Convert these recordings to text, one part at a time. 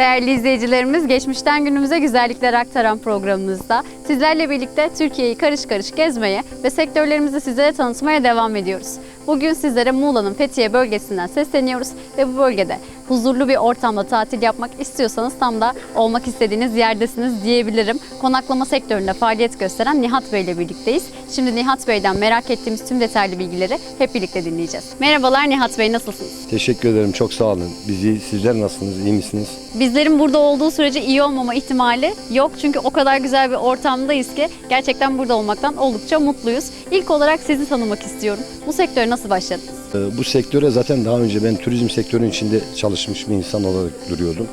Değerli izleyicilerimiz, geçmişten günümüze güzellikler aktaran programımızda sizlerle birlikte Türkiye'yi karış karış gezmeye ve sektörlerimizi sizlere tanıtmaya devam ediyoruz. Bugün sizlere Muğla'nın Fethiye bölgesinden sesleniyoruz ve bu bölgede huzurlu bir ortamda tatil yapmak istiyorsanız tam da olmak istediğiniz yerdesiniz diyebilirim. Konaklama sektöründe faaliyet gösteren Nihat Bey ile birlikteyiz. Şimdi Nihat Bey'den merak ettiğimiz tüm detaylı bilgileri hep birlikte dinleyeceğiz. Merhabalar Nihat Bey nasılsınız? Teşekkür ederim. Çok sağ olun. Bizi sizler nasılsınız? iyi misiniz? Bizlerin burada olduğu sürece iyi olmama ihtimali yok. Çünkü o kadar güzel bir ortamdayız ki gerçekten burada olmaktan oldukça mutluyuz. İlk olarak sizi tanımak istiyorum. Bu nasıl başladınız? Ee, Bu sektöre zaten daha önce ben turizm sektörünün içinde çalışmış bir insan olarak duruyordum.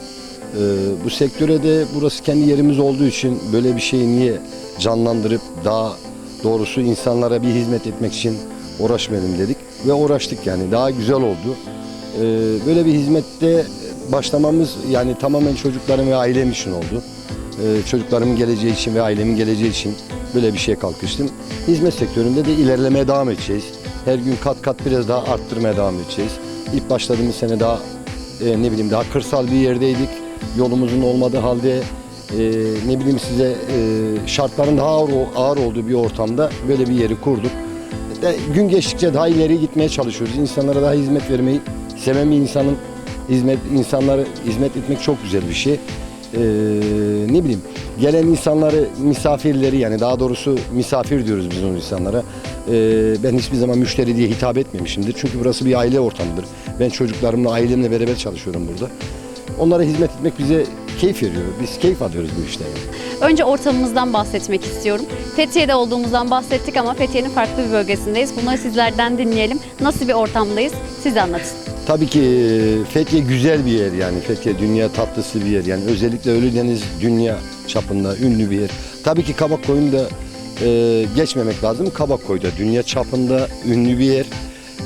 Ee, Bu sektöre de burası kendi yerimiz olduğu için böyle bir şeyi niye canlandırıp daha doğrusu insanlara bir hizmet etmek için uğraşmayalım dedik ve uğraştık yani daha güzel oldu. Ee, Böyle bir hizmette başlamamız yani tamamen çocuklarım ve ailem için oldu. Çocuklarımın geleceği için ve ailemin geleceği için böyle bir şeye kalkıştım. Hizmet sektöründe de ilerlemeye devam edeceğiz. Her gün kat kat biraz daha arttırmaya devam edeceğiz. İlk başladığımız sene daha e, ne bileyim daha kırsal bir yerdeydik. Yolumuzun olmadığı halde e, ne bileyim size e, şartların daha ağır, ağır olduğu bir ortamda böyle bir yeri kurduk. De, gün geçtikçe daha ileri gitmeye çalışıyoruz. İnsanlara daha hizmet vermeyi seven bir insanın hizmet insanlara hizmet etmek çok güzel bir şey. Ee, ne bileyim gelen insanları misafirleri yani daha doğrusu misafir diyoruz biz o insanlara. Ee, ben hiçbir zaman müşteri diye hitap etmemişimdir. Çünkü burası bir aile ortamıdır. Ben çocuklarımla ailemle beraber çalışıyorum burada. Onlara hizmet etmek bize keyif veriyor. Biz keyif alıyoruz bu işten. Önce ortamımızdan bahsetmek istiyorum. Fethiye'de olduğumuzdan bahsettik ama Fethiye'nin farklı bir bölgesindeyiz. Bunları sizlerden dinleyelim. Nasıl bir ortamdayız? Siz anlatın. Tabii ki e, Fethiye güzel bir yer yani. Fethiye dünya tatlısı bir yer. Yani özellikle Ölüdeniz dünya çapında ünlü bir yer. Tabii ki Kabakkoyun'u da e, geçmemek lazım. Kabakkoy da dünya çapında ünlü bir yer.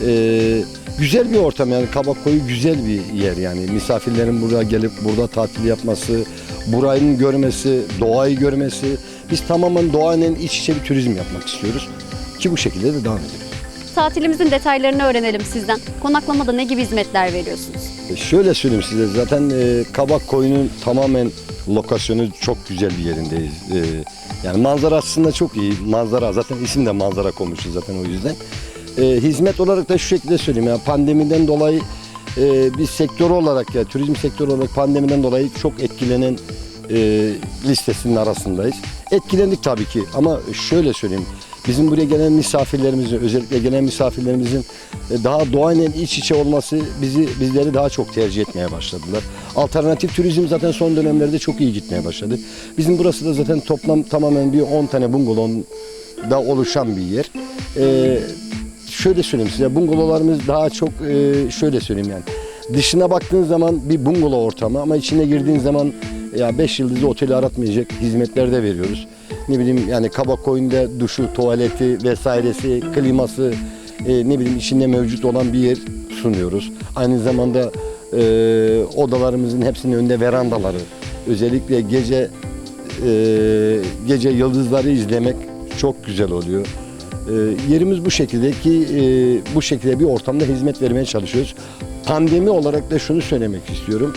E, güzel bir ortam yani Kabakkoyu güzel bir yer yani. Misafirlerin buraya gelip burada tatil yapması, burayı görmesi, doğayı görmesi. Biz tamamen doğayla iç içe bir turizm yapmak istiyoruz. Ki bu şekilde de devam ediyoruz. Tatilimizin detaylarını öğrenelim sizden. Konaklamada ne gibi hizmetler veriyorsunuz? E, Şöyle söyleyeyim size zaten e, Kabak Koyu'nun tamamen lokasyonu çok güzel bir yerindeyiz. E, yani manzara aslında çok iyi. Manzara zaten isim de manzara konmuşuz zaten o yüzden. E, hizmet olarak da şu şekilde söyleyeyim yani pandemiden dolayı e, biz sektör olarak ya turizm sektörü olarak pandemiden dolayı çok etkilenen e, listesinin arasındayız. Etkilendik tabii ki ama şöyle söyleyeyim. Bizim buraya gelen misafirlerimizin, özellikle gelen misafirlerimizin e, daha doğayla iç içe olması bizi bizleri daha çok tercih etmeye başladılar. Alternatif turizm zaten son dönemlerde çok iyi gitmeye başladı. Bizim burası da zaten toplam tamamen bir 10 tane bungalovda oluşan bir yer. E, şöyle söyleyeyim size bungalovlarımız daha çok e, şöyle söyleyeyim yani. Dışına baktığın zaman bir bungalov ortamı ama içine girdiğin zaman ya 5 yıldızlı oteli aratmayacak hizmetler de veriyoruz. Ne bileyim yani kabak koyunda duşu, tuvaleti vesairesi, kliması e, ne bileyim içinde mevcut olan bir yer sunuyoruz. Aynı zamanda e, odalarımızın hepsinin önünde verandaları. Özellikle gece e, gece yıldızları izlemek çok güzel oluyor. E, yerimiz bu şekilde ki e, bu şekilde bir ortamda hizmet vermeye çalışıyoruz. Pandemi olarak da şunu söylemek istiyorum.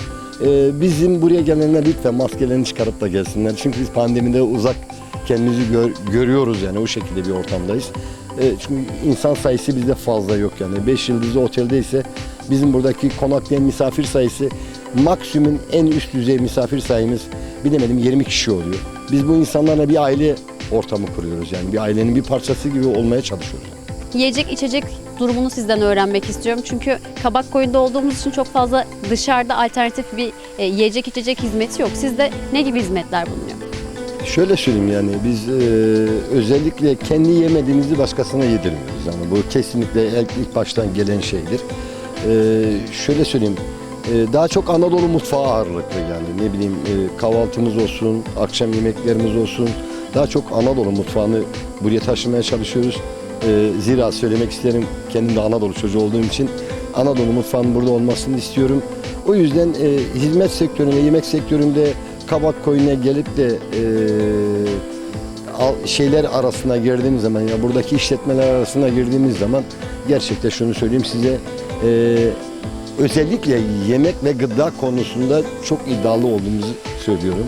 E, bizim buraya gelenler lütfen maskelerini çıkarıp da gelsinler. Çünkü biz pandemide uzak kendimizi gör- görüyoruz yani o şekilde bir ortamdayız. E, çünkü insan sayısı bizde fazla yok yani. 5 yıldızlı otelde ise bizim buradaki konaklayan misafir sayısı maksimum en üst düzey misafir sayımız bilemedim 20 kişi oluyor. Biz bu insanlarla bir aile ortamı kuruyoruz yani bir ailenin bir parçası gibi olmaya çalışıyoruz. Yiyecek içecek durumunu sizden öğrenmek istiyorum. Çünkü kabak koyunda olduğumuz için çok fazla dışarıda alternatif bir e, yiyecek içecek hizmeti yok. Sizde ne gibi hizmetler bulunuyor? Şöyle söyleyeyim yani biz e, özellikle kendi yemediğimizi başkasına yedirmiyoruz. Yani bu kesinlikle ilk, ilk baştan gelen şeydir. E, şöyle söyleyeyim e, daha çok Anadolu mutfağı ağırlıklı yani ne bileyim e, kahvaltımız olsun, akşam yemeklerimiz olsun. Daha çok Anadolu mutfağını buraya taşımaya çalışıyoruz. E, zira söylemek isterim kendim de Anadolu çocuğu olduğum için Anadolu mutfağının burada olmasını istiyorum. O yüzden e, hizmet sektöründe, yemek sektöründe kabak koyuna gelip de e, şeyler arasına girdiğimiz zaman ya buradaki işletmeler arasına girdiğimiz zaman gerçekten şunu söyleyeyim size e, özellikle yemek ve gıda konusunda çok iddialı olduğumuzu söylüyorum.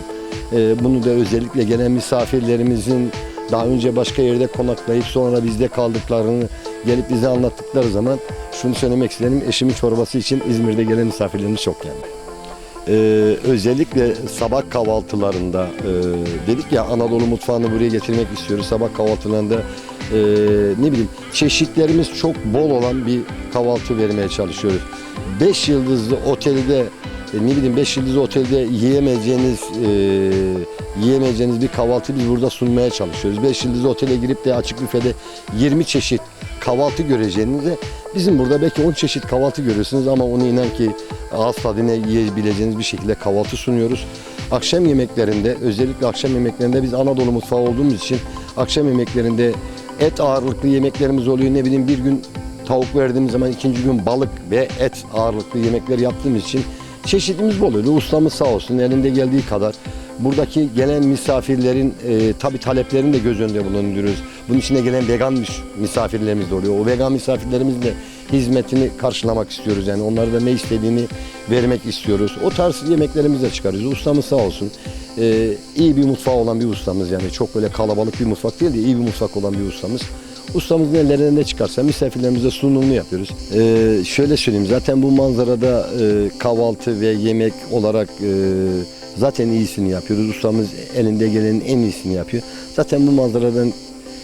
Ee, bunu da özellikle gelen misafirlerimizin daha önce başka yerde konaklayıp sonra bizde kaldıklarını gelip bize anlattıkları zaman şunu söylemek isterim. Eşimin çorbası için İzmir'de gelen misafirlerimiz çok yani. Ee, özellikle sabah kahvaltılarında e, dedik ya Anadolu mutfağını buraya getirmek istiyoruz. Sabah kahvaltılarında e, ne bileyim çeşitlerimiz çok bol olan bir kahvaltı vermeye çalışıyoruz. 5 yıldızlı otelde e, ne bileyim 5 yıldızlı otelde yiyemeyeceğiniz e, yiyemeyeceğiniz bir kahvaltı biz burada sunmaya çalışıyoruz. 5 yıldızlı otele girip de açık büfede 20 çeşit kahvaltı göreceğinizde bizim burada belki 10 çeşit kahvaltı görüyorsunuz ama onu inan ki ağız tadına yiyebileceğiniz bir şekilde kahvaltı sunuyoruz. Akşam yemeklerinde özellikle akşam yemeklerinde biz Anadolu mutfağı olduğumuz için akşam yemeklerinde et ağırlıklı yemeklerimiz oluyor. Ne bileyim bir gün tavuk verdiğimiz zaman ikinci gün balık ve et ağırlıklı yemekler yaptığımız için çeşitimiz bol oluyor. Ustamız sağ olsun elinde geldiği kadar buradaki gelen misafirlerin e, tabi taleplerini de göz önünde bulunduruyoruz. Bunun içine gelen vegan mis- misafirlerimiz de oluyor. O vegan misafirlerimizin de hizmetini karşılamak istiyoruz. Yani onlara da ne istediğini vermek istiyoruz. O tarz yemeklerimizi de çıkarıyoruz. Ustamız sağ olsun. E, iyi bir mutfağı olan bir ustamız yani çok böyle kalabalık bir mutfak değil de iyi bir mutfak olan bir ustamız. Ustamızın ellerine ne çıkarsa misafirlerimize sunumunu yapıyoruz. Ee, şöyle söyleyeyim zaten bu manzarada e, kahvaltı ve yemek olarak e, zaten iyisini yapıyoruz. Ustamız elinde gelenin en iyisini yapıyor. Zaten bu manzaradan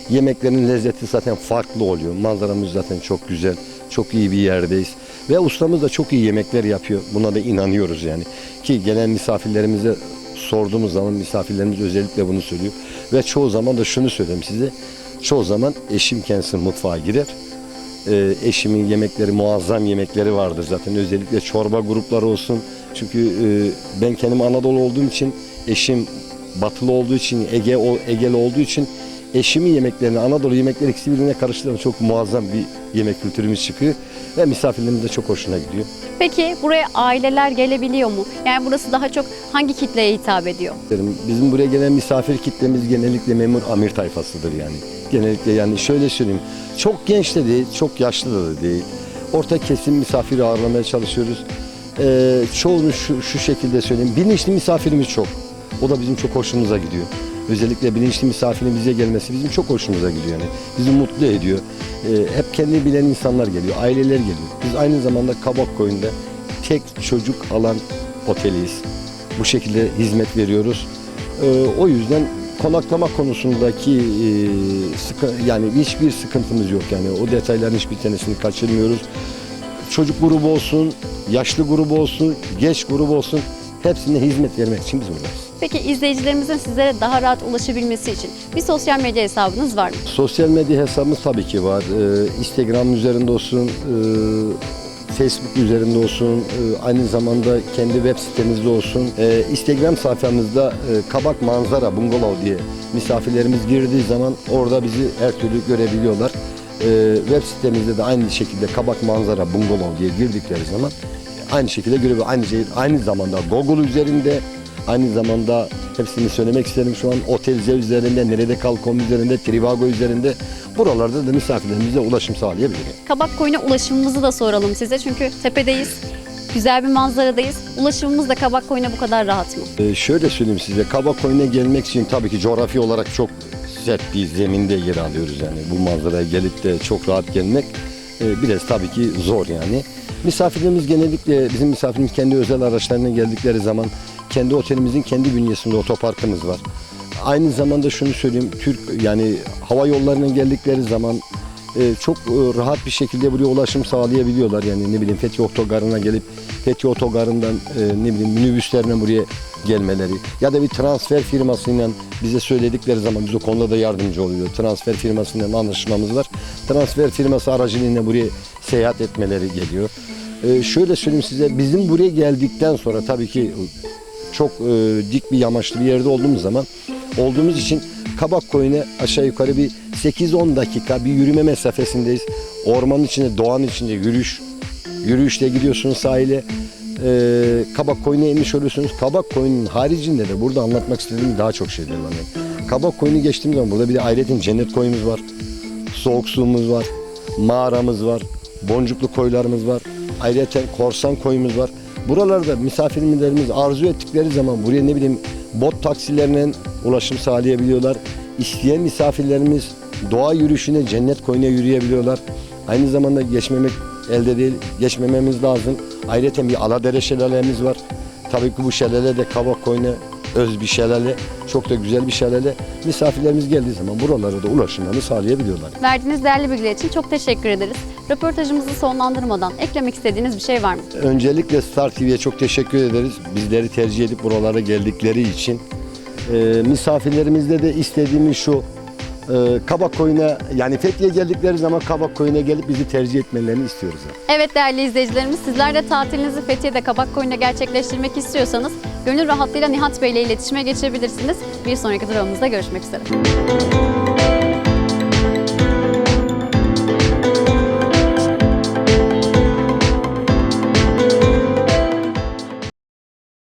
yemeklerin lezzeti zaten farklı oluyor. Manzaramız zaten çok güzel. Çok iyi bir yerdeyiz. Ve ustamız da çok iyi yemekler yapıyor. Buna da inanıyoruz yani. Ki gelen misafirlerimize sorduğumuz zaman misafirlerimiz özellikle bunu söylüyor. Ve çoğu zaman da şunu söyleyeyim size. Çoğu zaman eşim kendisi mutfağa girer. Ee, eşimin yemekleri muazzam yemekleri vardır zaten. Özellikle çorba grupları olsun. Çünkü e, ben kendim Anadolu olduğum için eşim batılı olduğu için Ege Egeli olduğu için eşimin yemeklerini Anadolu yemekleri ikisi birbirine karıştırınca çok muazzam bir yemek kültürümüz çıkıyor ve misafirlerimiz de çok hoşuna gidiyor. Peki buraya aileler gelebiliyor mu? Yani burası daha çok hangi kitleye hitap ediyor? Bizim buraya gelen misafir kitlemiz genellikle memur amir tayfasıdır yani. Genellikle yani şöyle söyleyeyim. Çok genç de değil, çok yaşlı da değil. Orta kesim misafir ağırlamaya çalışıyoruz. Ee, çoğunu şu, şu şekilde söyleyeyim. Bilinçli misafirimiz çok. O da bizim çok hoşumuza gidiyor. Özellikle bilinçli misafirin bize gelmesi bizim çok hoşumuza gidiyor yani. Bizi mutlu ediyor. Ee, hep kendini bilen insanlar geliyor, aileler geliyor. Biz aynı zamanda Kabak Koyun'da tek çocuk alan oteliyiz. Bu şekilde hizmet veriyoruz. Ee, o yüzden konaklama konusundaki e, sıkı, yani hiçbir sıkıntımız yok yani o detayların hiçbir tanesini kaçırmıyoruz. Çocuk grubu olsun, yaşlı grubu olsun, genç grubu olsun hepsine hizmet vermek için biz buradayız. Peki izleyicilerimizin sizlere daha rahat ulaşabilmesi için bir sosyal medya hesabınız var mı? Sosyal medya hesabımız tabii ki var. Ee, Instagram üzerinde olsun, e, Facebook üzerinde olsun, e, aynı zamanda kendi web sitemizde olsun. E, Instagram sayfamızda e, Kabak Manzara Bungalov diye misafirlerimiz girdiği zaman orada bizi her türlü görebiliyorlar. E, web sitemizde de aynı şekilde Kabak Manzara Bungalov diye girdikleri zaman aynı şekilde görebiliyor. Aynı, şey, aynı zamanda Google üzerinde Aynı zamanda hepsini söylemek isterim şu an Otelze üzerinde, Nerede Kal.com üzerinde, Trivago üzerinde buralarda da misafirlerimize ulaşım sağlayabiliriz. Kabak koyuna ulaşımımızı da soralım size çünkü tepedeyiz. Güzel bir manzaradayız. Ulaşımımız da kabak koyuna bu kadar rahat mı? Ee, şöyle söyleyeyim size, Kabak Koyun'a gelmek için tabii ki coğrafi olarak çok sert bir zeminde yer alıyoruz yani. Bu manzaraya gelip de çok rahat gelmek e, biraz tabii ki zor yani. Misafirlerimiz genellikle, bizim misafirimiz kendi özel araçlarına geldikleri zaman kendi otelimizin kendi bünyesinde otoparkımız var. Aynı zamanda şunu söyleyeyim, Türk yani hava yollarına geldikleri zaman e, çok e, rahat bir şekilde buraya ulaşım sağlayabiliyorlar. Yani ne bileyim Fethi Otogarı'na gelip Fethi Otogarı'ndan e, ne bileyim minibüslerine buraya gelmeleri ya da bir transfer firmasıyla bize söyledikleri zaman biz o konuda da yardımcı oluyor. Transfer firmasıyla anlaşmamız var. Transfer firması aracılığıyla buraya seyahat etmeleri geliyor. E, şöyle söyleyeyim size bizim buraya geldikten sonra tabii ki çok e, dik bir yamaçlı bir yerde olduğumuz zaman olduğumuz için Kabak Koyun'a aşağı yukarı bir 8-10 dakika bir yürüme mesafesindeyiz. Ormanın içinde, doğanın içinde yürüyüş. Yürüyüşle gidiyorsunuz sahile. E, Kabak Koyun'a inmiş oluyorsunuz. Kabak Koyun'un haricinde de burada anlatmak istediğim daha çok şeyler var. Yani. Kabak Koyun'u geçtiğim zaman burada bir de ayrıca cennet koyumuz var. Soğuk suyumuz var. Mağaramız var. Boncuklu koylarımız var. Ayrıca korsan koyumuz var. Buralarda misafirlerimiz arzu ettikleri zaman buraya ne bileyim bot taksilerine ulaşım sağlayabiliyorlar. İsteyen misafirlerimiz doğa yürüyüşüne cennet koyuna yürüyebiliyorlar. Aynı zamanda geçmemek elde değil, geçmememiz lazım. Ayrıca bir Aladere şelalemiz var. Tabii ki bu şelale de Kabak koyuna öz bir şelale. Çok da güzel bir şelale. Misafirlerimiz geldiği zaman buralara da ulaşımlarını sağlayabiliyorlar. Verdiğiniz değerli bilgiler için çok teşekkür ederiz. Röportajımızı sonlandırmadan eklemek istediğiniz bir şey var mı? Öncelikle Star TV'ye çok teşekkür ederiz. Bizleri tercih edip buralara geldikleri için. Ee, misafirlerimizde de istediğimiz şu e, Kabak Koyun'a yani Fethiye geldikleri zaman Kabak Koyun'a gelip bizi tercih etmelerini istiyoruz. Evet değerli izleyicilerimiz sizler de tatilinizi Fethiye'de Kabak Koyun'da gerçekleştirmek istiyorsanız gönül rahatlığıyla Nihat Bey ile iletişime geçebilirsiniz. Bir sonraki durağımızda görüşmek üzere.